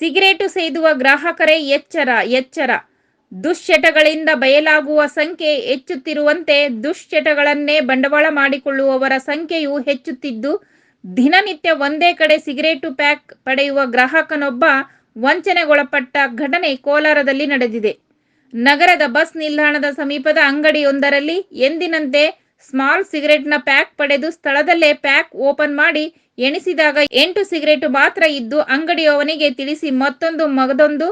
Cigarette ಸೇದುವ ಗ್ರಾಹಕರೇ ಎಚ್ಚರ ಎಚ್ಚರ. ದುಶ್ಚಟಗಳಿಂದ ಬಯಲಾಗುವ ಸಂಖ್ಯೆ ಹೆಚ್ಚುತ್ತಿರುವಂತೆ ದುಶ್ಚಟಗಳನ್ನೇ ಬಂಡವಾಳ ಮಾಡಿಕೊಳ್ಳುವವರ ಸಂಖ್ಯೆಯೂ ಹೆಚ್ಚುತ್ತಿದ್ದು, ದಿನನಿತ್ಯ ಒಂದೇ ಕಡೆ ಸಿಗರೇಟು ಪ್ಯಾಕ್ ಪಡೆಯುವ ಗ್ರಾಹಕನೊಬ್ಬ ವಂಚನೆಗೊಳಪಟ್ಟ ಘಟನೆ ಕೋಲಾರದಲ್ಲಿ ನಡೆದಿದೆ. ನಗರದ ಬಸ್ ನಿಲ್ದಾಣದ ಸಮೀಪದ ಅಂಗಡಿಯೊಂದರಲ್ಲಿ ಎಂದಿನಂತೆ ಸ್ಮಾಲ್ ಸಿಗರೆಟ್ನ ಪ್ಯಾಕ್ ಪಡೆದು ಸ್ಥಳದಲ್ಲೇ ಪ್ಯಾಕ್ ಓಪನ್ ಮಾಡಿ ಎಣಿಸಿದಾಗ ಎಂಟು ಸಿಗರೇಟು ಮಾತ್ರ ಇದ್ದು ಅಂಗಡಿಯವನಿಗೆ ತಿಳಿಸಿ ಮತ್ತೊಂದು ಮಗದೊಂದು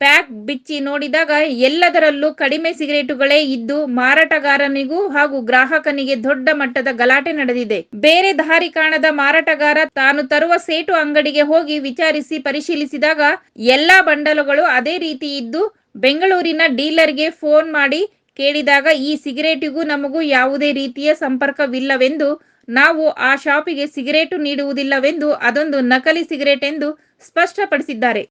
ಪ್ಯಾಕ್ ಬಿಚ್ಚಿ ನೋಡಿದಾಗ ಎಲ್ಲದರಲ್ಲೂ ಕಡಿಮೆ ಸಿಗರೇಟುಗಳೇ ಇದ್ದು ಮಾರಾಟಗಾರನಿಗೂ ಹಾಗೂ ಗ್ರಾಹಕನಿಗೆ ದೊಡ್ಡ ಮಟ್ಟದ ಗಲಾಟೆ ನಡೆದಿದೆ. ಬೇರೆ ದಾರಿ ಕಾಣದ ಮಾರಾಟಗಾರ ತಾನು ತರುವ ಸೇಟು ಅಂಗಡಿಗೆ ಹೋಗಿ ವಿಚಾರಿಸಿ ಪರಿಶೀಲಿಸಿದಾಗ ಎಲ್ಲಾ ಬಂಡಲುಗಳು ಅದೇ ರೀತಿ ಇದ್ದು ಬೆಂಗಳೂರಿನ ಡೀಲರ್ಗೆ ಫೋನ್ ಮಾಡಿ ಕೇಳಿದಾಗ ಈ ಸಿಗರೇಟಿಗೂ ನಮಗೂ ಯಾವುದೇ ರೀತಿಯ ಸಂಪರ್ಕವಿಲ್ಲವೆಂದು ನಾವು ಆ ಶಾಪಿಗೆ ಸಿಗರೇಟು ನೀಡುವುದಿಲ್ಲವೆಂದು ಅದೊಂದು ನಕಲಿ ಸಿಗರೇಟ್ ಎಂದು ಸ್ಪಷ್ಟಪಡಿಸಿದ್ದಾರೆ.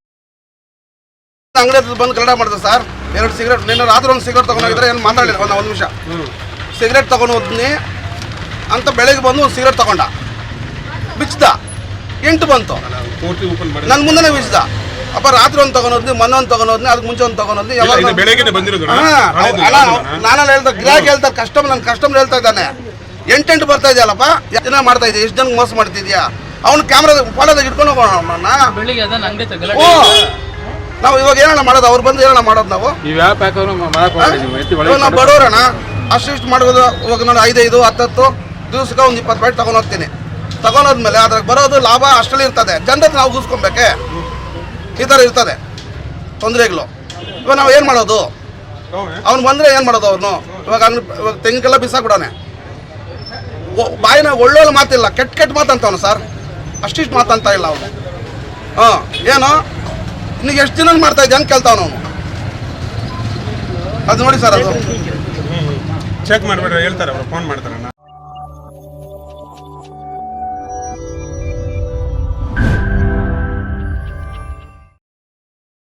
ಅಂಗಡಿ ಬಂದು ಕನ್ನಡ ಮಾಡಿದ್ರು ಸರ್. ಎರಡು ಸಿಗರೇಟ್ ನಿನ್ನ ರಾತ್ರಿ ಒಂದು ಸಿಗರೇಟ್ ತಗೊಂಡೋಗಿದ್ರೆ ಏನು ಮಾತಾಡಲಿಲ್ಲ ಒಂದು ಒಂದು ನಿಮಿಷ. ಸಿಗರೇಟ್ ತಗೊಂಡು ಹೋದ್ನಿ ಅಂತ ಬೆಳಗ್ಗೆ ಬಂದು ಒಂದು ಸಿಗರೇಟ್ ತಗೊಂಡ. ಬಿಚ್ಚಿದ ಎಂಟು ಬಂತು. ನನ್ನ ಮುಂದೆನೇ ಬಿಚ್ಚಿದ ಅಪ್ಪ ರಾತ್ರಿ ಒಂದು ತಗೊಂಡೋದ್ನಿ ಮೊನ್ನೆ ಒಂದು ತಗೊಂಡೋದ್ನಿ ಅದಕ್ಕೆ ಮುಂಚೆ ಒಂದು ತಗೊಂಡೋದ್ನಿ ಯಾವಾಗ ಬಂದಿರೋದು ಅಲ್ಲ ನಾನೆಲ್ಲ ಹೇಳ್ತಾ ಗ್ರಾಹಕ ಹೇಳ್ತಾ ಕಸ್ಟಮರ್ ನನ್ನ ಕಸ್ಟಮರ್ ಹೇಳ್ತಾ ಇದ್ದಾನೆ. ಎಂಟೆಂಟು ಬರ್ತಾ ಇದೆಯಲ್ಲಪ್ಪ? ಎಷ್ಟು ದಿನ ಮಾಡ್ತಾ ಇದೆಯಾ ಎಷ್ಟು ಜನಕ್ಕೆ ಮೋಸ ಮಾಡ್ತಿದ್ಯಾ? ಅವ್ನು ಕ್ಯಾಮ್ರಾದ ಫೋಟೋದಾಗ ಇಟ್ಕೊಂಡು ಹೋಗೋಣ ಅವನನ್ನ ಬೆಳಿಗ್ಗೆ ಓ! ನಾವು ಇವಾಗ ಏನಣ್ಣ ಮಾಡೋದು ಅವ್ರು ಬಂದು ಏನಣ್ಣ ಮಾಡೋದು ನಾವು? ನೀವು ಯಾವ ಅಷ್ಟು ಬಡವರಣ್ಣ ಅಷ್ಟಿಷ್ಟು ಮಾಡೋದು ಇವಾಗ ನಾನು ಐದೈದು ಹತ್ತತ್ತು ದಿವಸಕ್ಕೆ ಒಂದು ಇಪ್ಪತ್ತು ರೂಪಾಯಿ ತಗೊಂಡು ಹೋಗ್ತೀನಿ. ತಗೊಂಡೋದ್ಮೇಲೆ ಅದ್ರಾಗ ಬರೋದು ಲಾಭ ಅಷ್ಟರಲ್ಲಿ ಇರ್ತದೆ. ಜನದ ನಾವು ಕೂಸ್ಕೊಬೇಕೆ ಈ ಥರ ಇರ್ತದೆ. ತೊಂದರೆಗಳು. ಇವಾಗ ನಾವು ಏನು ಮಾಡೋದು? ಅವ್ನು ಬಂದರೆ ಏನು ಮಾಡೋದು ಅವನು ಇವಾಗ ಅವ್ನು, ಇವಾಗ ತೆಂಗಿಗೆಲ್ಲ ಬಿಸಾಕ್ಬಿಡೋನೆ ಬಾಯಿನ ಒಳ್ಳೊಳ್ಳೆ ಮಾತಿಲ್ಲ, ಕೆಟ್ಟ ಕೆಟ್ಟ ಮಾತಂತವನು ಸರ್. ಅಷ್ಟಿಷ್ಟು ಮಾತಂತ ಇಲ್ಲ ಅವನು. ಹಾಂ, ಏನು? ನಿನಗೆ ಎಷ್ಟು ದಿನ ಮಾಡ್ತಾ ಇದ್ದೆ ಅಂತ ಕೇಳ್ತಾವನು ಅವನು. ಅದು ನೋಡಿ ಸರ್ ಅದು. ಚೆಕ್ ಮಾಡ್ಬಿಡ್ರಿ, ಹೇಳ್ತಾರೆ ಅವರು ಫೋನ್ ಮಾಡ್ತಾರೆ